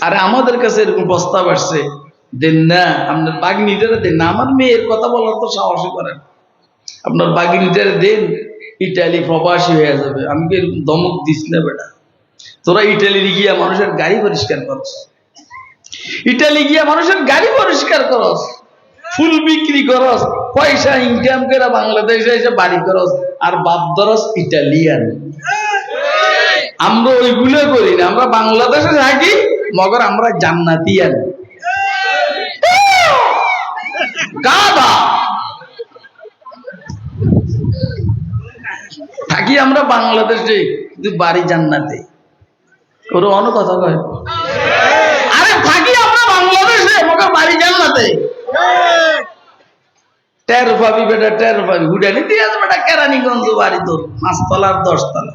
আরে আমাদের কাছে এরকম প্রস্তাব আসছে দেন না, আপনার বাগনিটারে দেন না। আমার মেয়ের কথা বলার তো সাহসই করেন আপনার বাগনিটারে দেন, ইটালি প্রবাসী হয়ে যাবে। আমি এরকম ধমক দিস না বেটা? তোরা ইটালি গিয়া মানুষের গাড়ি পরিষ্কার করস। ইটালি গিয়া মানুষের গাড়ি পরিষ্কার করস। ফুল বিক্রি করস। পয়সা ইনকাম করে বাংলাদেশে এসে বাড়ি করস। আর বাপ ধরস ইটালিয়ান। আমরা ওইগুলো করি না। আমরা বাংলাদেশে থাকি মগর আমরা জান্নাতিয়ান গাধা থাকি আমরা বাংলাদেশে কিন্তু বাড়ি জান্নাতে। ওর অন্য কথা কয়। আরে থাকি আমরা বাংলাদেশে মগর বাড়ি জান্নাতে। টের পাবি বেটা, টের পাবি। হুডানি দিয়ে আছে বেটা, কেরানীগঞ্জ বাড়ি তোর, পাঁচতলার দশতলা।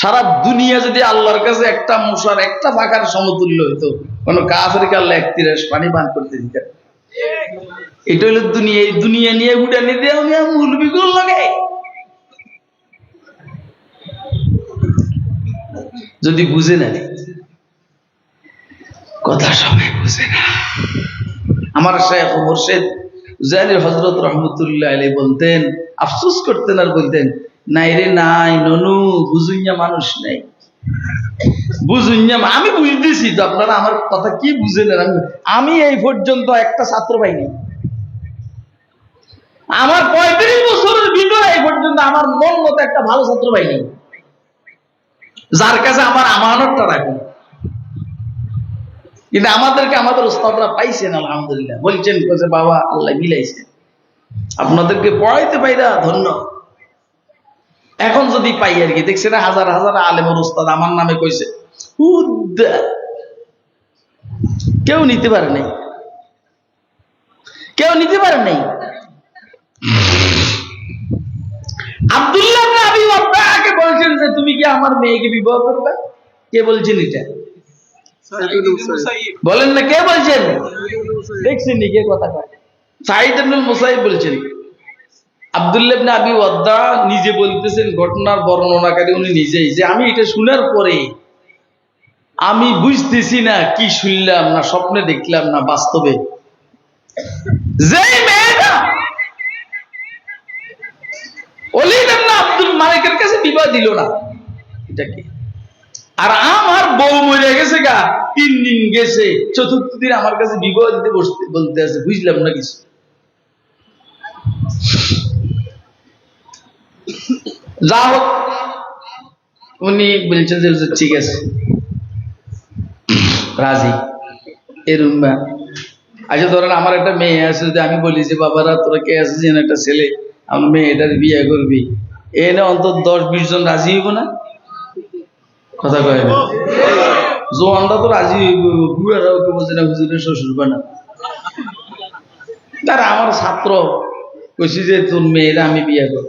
সারা দুনিয়া যদি আল্লাহর কাছে একটা মশার, একটা ফাঁকার সমতুল্য হইতো, কোন কাফের কাল্লা এক তিরাস পানি পান করতে দিতে এটা হলো দুনিয়া, এই দুনিয়া নিয়ে হুডানি দিয়ে আমি মুলবি গুল লাগে। যদি বুঝে না কথা সবাই বুঝে না। আমার শেখ মুর্শেদ জালির হজরত রহমতুল্লাহ আলী বলতেন, আফসোস করতেন আর বলতেন নাই রে, নাই, ননু, বুঝুইয়া মানুষ নাই। বুঝুইয়া আমি বুঝতেছি তো, আপনারা আমার কথা কি বুঝেন আমি আমি এই পর্যন্ত একটা ছাত্র পাইনি। আমার পঁয়ত্রিশ বছরের ভিতরে এই পর্যন্ত আমার মন মতো একটা ভালো ছাত্র পাইনি। যার কাছে আমার আমানতটা রাখুন। কিন্তু আমাদেরকে আমাদের ওস্তাদরা পাইছেন, আলহামদুলিল্লাহ। বলছেন বাবা, আল্লাহ মিলাইছে। আপনাদেরকে পড়াইতে পাইরা ধন্য। এখন যদি পাই আর কি দেখছে না? হাজার হাজার আলেমর ওস্তাদ আমার নামে কইছে উদ্দা কেউ নিতে পারে নাই। কেউ নিতে পারে নাই। আব্দুল্লাহ বলছেন যে তুমি কি আমার মেয়েকে বিবাহ করবে? কে বলছেন এটা? বলেন না কে বলছেন? দেখছেন নি কে কথা কয়? সাইদ মুসাইব বলছেন। আব্দুল্লাহ ইবনে আবি ওয়াদ্দা নিজে বলতেছেন ঘটনার বর্ণনাকারী উনি নিজেই যে আমি এটা শোনার পরে আমি বুঝতেছি না কি শুনলাম না স্বপ্নে দেখলাম না বাস্তবে। যেই মেয়েটা আব্দুল মালিকের কাছে বিবাহ দিল না। এটা কি? আর আমার বউ মরে গেছে গা, তিন দিন গেছে, চতুর্থ দিন আমার কাছে বিবাহ দিতে বসতে বলতে আছে, বুঝলাম না কিছু। যা হোক উনি বলছেন যে ঠিক আছে। রাজি। এরম না আচ্ছা ধরেন আমার একটা মেয়ে আছে, যদি আমি বলি যে, বাবারা, তোরা কে আছে যেন একটা ছেলে? আমার মেয়েটার বিয়ে করবি। এনে অন্তত দশ বিশ জন রাজি হইব না? কথা কয় না। জোয়ানরা তো রাজি হইব, বুড়ারাও কেউ বলছে না, হুজুরের শ্বশুর বানা। তারা আমার ছাত্র কইছি যে, তোর মেয়েরা আমি বিয়ে করব।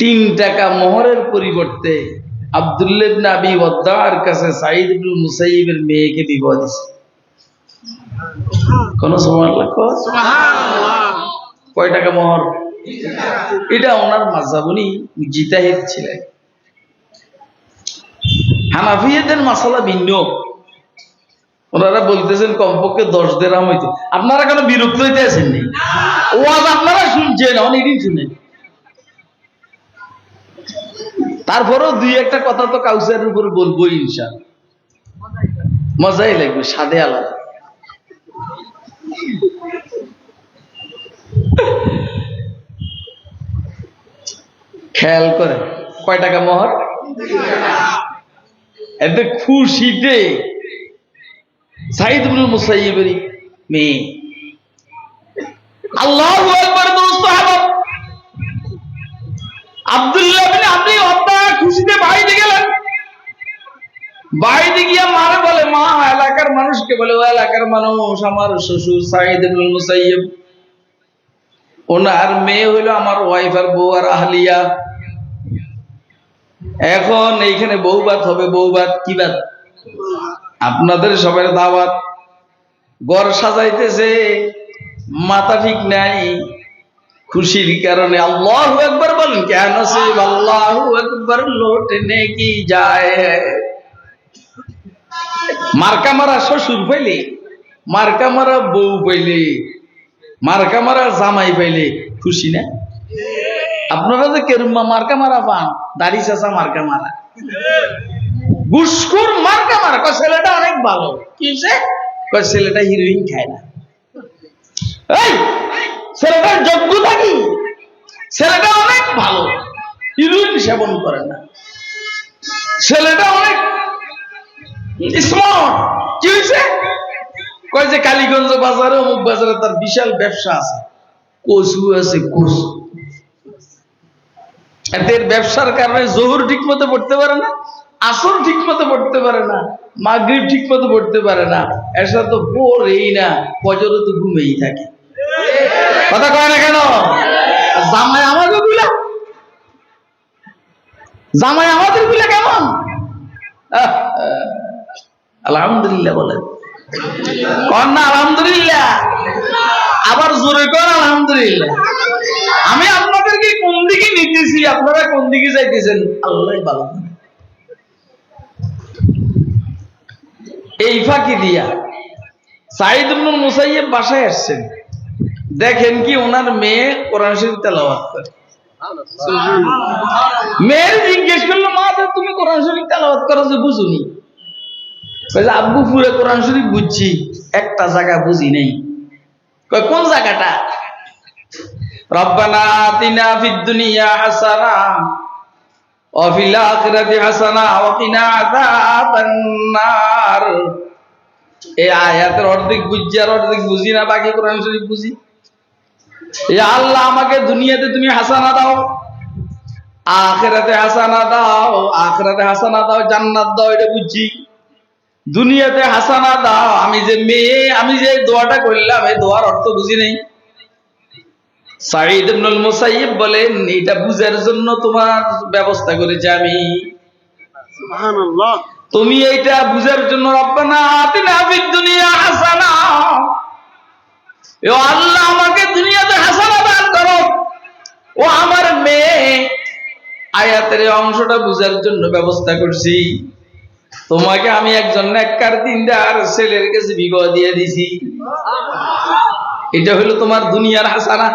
তিন টাকা মোহরের পরিবর্তে আব্দুল্লাহ ইবনে আবি ওয়াদ্দার কাছে মুসাইবের মেয়েকে বিবাহ দিছে। কোন সময় কয় টাকা মোহর? এটা ওনার ছিলেন হানাফিয়াদের মাসালা ভিন্ন। ওনারা বলতেছেন কমপক্ষে দশ দেরাম হইতে। আপনারা কেন বিরক্ত হইতে আছেন নি ওয়াজ আপনারা শুনছেন, অনেকদিন শুনেন। তারপরেও দুই একটা কথা তো কাউসারের উপর বলব ইনশাল মজাই লাগবে সাদে আলাদা। খেয়াল করে, কয় টাকা মোহর? এতে খুশিতে। সাইদ ইবনুল মুসাইয়িবের মেয়ে। আল্লাহু আবি ওয়াদ্দা খুশিতে বাইরে গেলেন? বাইরে গিয়া বলে, মা, এলাকার মানুষকে বলে, ও এলাকার মানুষ, আমার শ্বশুর ওনার মেয়ে আমার ওয়াইফ আর বউ আর আহলিয়া। এখন এইখানে হবে, বউবাত কি বাত? আপনাদের সবাই দাওয়াত। ঘর সাজাইতেছে, মাথা ঠিক নাই। খুশির কারণে আল্লাহ একবার বলেন, কেন সে আল্লাহ একবার লোটনে কি যায়? মার্কা মারা শ্বশুর পাইলে, মার্কা মারা বউ পাইলে, মার্কা মারা জামাই পাইলে খুশি না? আপনারা যে কেরুম্মা মার্কা মারা পান, দাড়ি চাষা মার্কা মারা। গুসকুর মার্কা মারা, কয় ছেলেটা অনেক ভালো। কি ছেলেটা হিরোইন খায় না। এই! ছেলেটার যোগ্যতা কি? ছেলেটা অনেক ভালো হিরোইন সেবন করে না। ছেলেটা অনেক স্মার্ট কি হয়েছে কয় যে কালীগঞ্জ বাজারে, অমুক বাজারে তার বিশাল ব্যবসা আছে। কচু আছে, কচু। এদের ব্যবসার কারণে জহুর ঠিক মতো পড়তে পারে না, আসর ঠিক মতো পড়তে পারে না, মাগরিব ঠিক মতো পড়তে পারে না। এসা তো পড়েই না, ফজরে তো ঘুমেই থাকে। কথা কয় না কেন? জামাই আমাদেরগুলা জামাই আমাদেরগুলা কেমন? আলহামদুলিল্লাহ বলেন কন না আলহামদুলিল্লাহ। আবার জোরে কর আলহামদুলিল্লাহ। আমি আপনাদেরকে কোন দিকে নিতেছি আপনারা কোন দিকে যাইতেছেন? আল্লাহ ভালো এই ফাঁকি দিয়া সাইদ মুসাইয়েব বাসায় আসছেন। দেখেন কি ওনার মেয়ে কোরআন শরীফ তেলাওয়াত করে। মেয়ের জিজ্ঞেস করল, মা তুমি কোরআন শরীফ তেলাওয়াত করো যে বুঝুনি? আব্বু, পুরো কোরআন শরীফ বুঝছি, একটা জায়গা বুঝি নেই। কোন জায়গাটা? রব্বানা আতিনা ফিদ হাসানা, ওয়া আখিরাতি হাসানা, ওয়া কিনা আযাবান নার। এই আয়াতের অর্ধেক বুঝছি আর অর্ধেক বুঝি না, বাকি কোরআন শরীফ বুঝি। আল্লাহ আমাকে দুনিয়াতে তুমি হাসানা দাও আখিরাতে হাসানা দাও আখিরাতে হাসানা দাও জান্নাত দাও এটা বুঝছি। দুনিয়াতে হাসানা দাও আমি যে মেয়ে আমি যে দোয়াটা করলাম এই দোয়ার অর্থ বুঝি নেই। সাঈদ ইবনুল মুসাইয়্যিব বলেন এটা বুঝার জন্য তোমার ব্যবস্থা করেছি আমি। তুমি এইটা বুঝার জন্য রব্বানা আতিনা ফিদ দুনিয়া হাসানা। ও আল্লাহ আমাকে দুনিয়াতে হাসানা দান করো ও আমার মেয়ে। আয়াতের অংশটা বুঝার জন্য ব্যবস্থা করছি। তোমাকে আমি একজন নেককার দিনদার ছেলের কাছে বিবাহ দিয়ে দিছি। এটা হলো তোমার দুনিয়ার হাসানা।